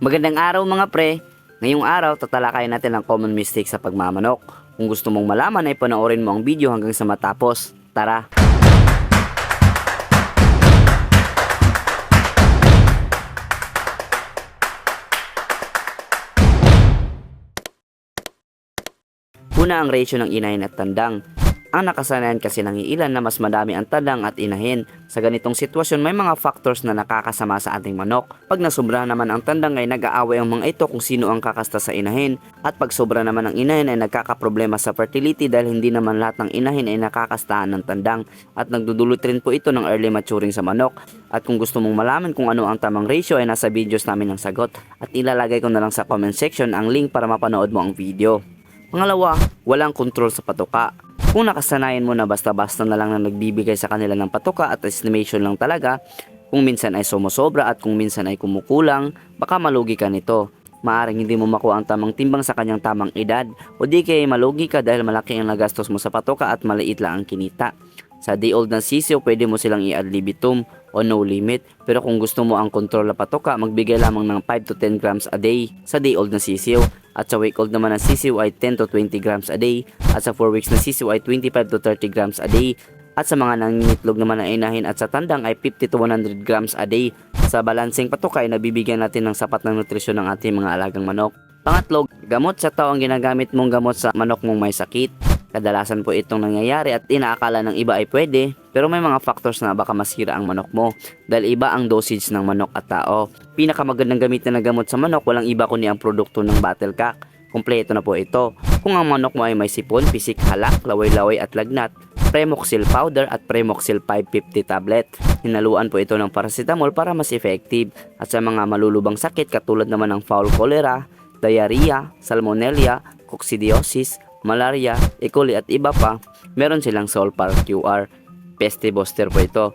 Magandang araw mga pre. Ngayong araw, tatalakayin natin ang common mistake sa pagmamanok. Kung gusto mong malaman ay panoorin mo ang video hanggang sa matapos. Tara! Una ang ratio ng inahin at tandang. Ang nakasanayan kasi ng ilan na mas madami ang tandang at inahin. Sa ganitong sitwasyon may mga factors na nakakasama sa ating manok. Pag nasubra naman ang tandang ay nag-aaway ang mga ito kung sino ang kakasta sa inahin. At pag sobra naman ang inahin ay nagkakaproblema sa fertility dahil hindi naman lahat ng inahin ay nakakastaan ng tandang. At nagdudulot rin po ito ng early maturing sa manok. At kung gusto mong malaman kung ano ang tamang ratio ay nasa videos namin ng sagot. At ilalagay ko na lang sa comment section ang link para mapanood mo ang video. Pangalawa, walang kontrol sa patuka. Kung nakasanayan mo na basta-basta na lang na nagbibigay sa kanila ng patuka at estimation lang talaga, kung minsan ay sumusobra at kung minsan ay kumukulang, baka malugi ka nito. Maaring hindi mo makuha ang tamang timbang sa kanyang tamang edad o di kaya malugi ka dahil malaki ang nagastos mo sa patuka at maliit lang ang kinita. Sa day old na sisiyo, pwede mo silang i-ad libitum o no limit. Pero kung gusto mo ang kontrol na patuka, magbigay lamang ng 5 to 10 grams a day sa day old na sisiyo. At sa week old naman ng sisiyo ay 10 to 20 grams a day. At sa 4 weeks na sisiyo ay 25 to 30 grams a day. At sa mga nangingitlog naman ng inahin at sa tandang ay 50 to 100 grams a day. Sa balanseng patuka ay nabibigyan natin ng sapat ng nutrisyon ng ating mga alagang manok. Pangatlo, gamot sa tao ang ginagamit mong gamot sa manok mong may sakit. Kadalasan po itong nangyayari at inaakala ng iba ay pwede pero may mga factors na baka masira ang manok mo dahil iba ang dosage ng manok at tao. Pinakamagandang gamitin na gamot sa manok walang iba kundi ang produkto ng Battlecock. Kompleto na po ito. Kung ang manok mo ay may sipon, pisik, halak, laway-laway at lagnat, Premoxil powder at Premoxil 550 tablet. Hinaluan po ito ng paracetamol para mas effective. At sa mga malulubang sakit katulad naman ng foul cholera, diarrhea, salmonella, coccidiosis, malaria, E. coli at iba pa, meron silang Solpar QR. Peste booster po ito.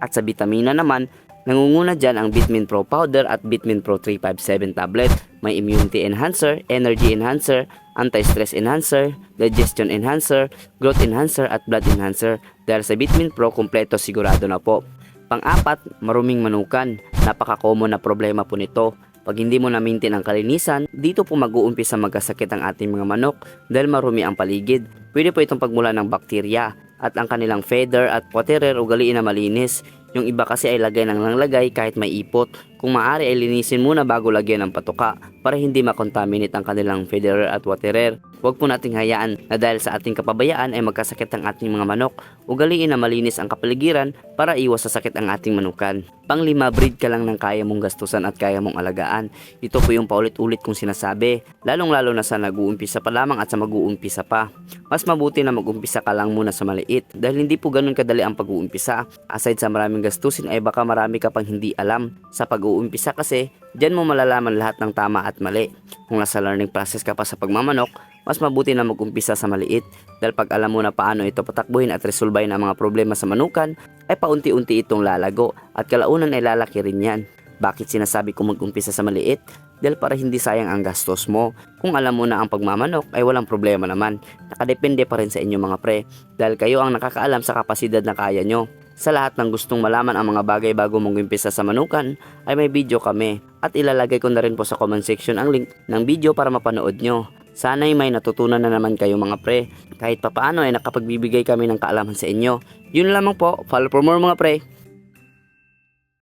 At sa vitamina naman, nangunguna dyan ang Bitmin Pro Powder at Bitmin Pro 357 tablet. May immunity enhancer, energy enhancer, anti-stress enhancer, digestion enhancer, growth enhancer at blood enhancer. Dahil sa Bitmin Pro, kumpleto sigurado na po. Pang-apat, maruming manukan. Napaka-common na problema po nito. Pag hindi mo na-maintain ang kalinisan, dito po mag-uumpisa magkasakit ang ating mga manok dahil marumi ang paligid. Pwede po itong pagmula ng bakterya at ang kanilang feather at waterer ugaliin na malinis. Yung iba kasi ay lagay ng langlagay kahit may ipot. Kung maaari ay linisin muna bago lagyan ng patuka para hindi makontaminate ang kanilang feather at waterer. Huwag po nating hayaan na dahil sa ating kapabayaan ay magkasakit ang ating mga manok. Ugaliin na malinis ang kapaligiran para iwas sa sakit ang ating manukan. Panglima, breed ka lang ng kaya mong gastusan at kaya mong alagaan. Ito po yung paulit-ulit kong sinasabi, lalong-lalo na sa nag-uumpisa pa lamang at sa mag-uumpisa pa. Mas mabuti na mag-umpisa ka lang muna sa maliit dahil hindi po ganun kadali ang pag-uumpisa. Aside sa maraming gastusin ay baka marami ka pang hindi alam. Sa pag-uumpisa kasi, Diyan mo malalaman lahat ng tama at mali. Kung nasa learning process ka pa sa pagmamanok, mas mabuti na mag-umpisa sa maliit dahil pag alam mo na paano ito patakbuhin at resolbahin ang mga problema sa manukan, ay paunti-unti itong lalago at kalaunan ay lalaki rin yan. Bakit sinasabi ko mag-umpisa sa maliit? Dahil para hindi sayang ang gastos mo. Kung alam mo na ang pagmamanok ay walang problema naman. Nakadepende pa rin sa inyo mga pre dahil kayo ang nakakaalam sa kapasidad na kaya nyo. Sa lahat ng gustong malaman ang mga bagay bago mong umpisa sa manukan ay may video kami at ilalagay ko na rin po sa comment section ang link ng video para mapanood nyo. Sana'y may natutunan na naman kayo mga pre. Kahit papaano ay nakapagbibigay kami ng kaalaman sa inyo. Yun lamang po. Follow for more mga pre.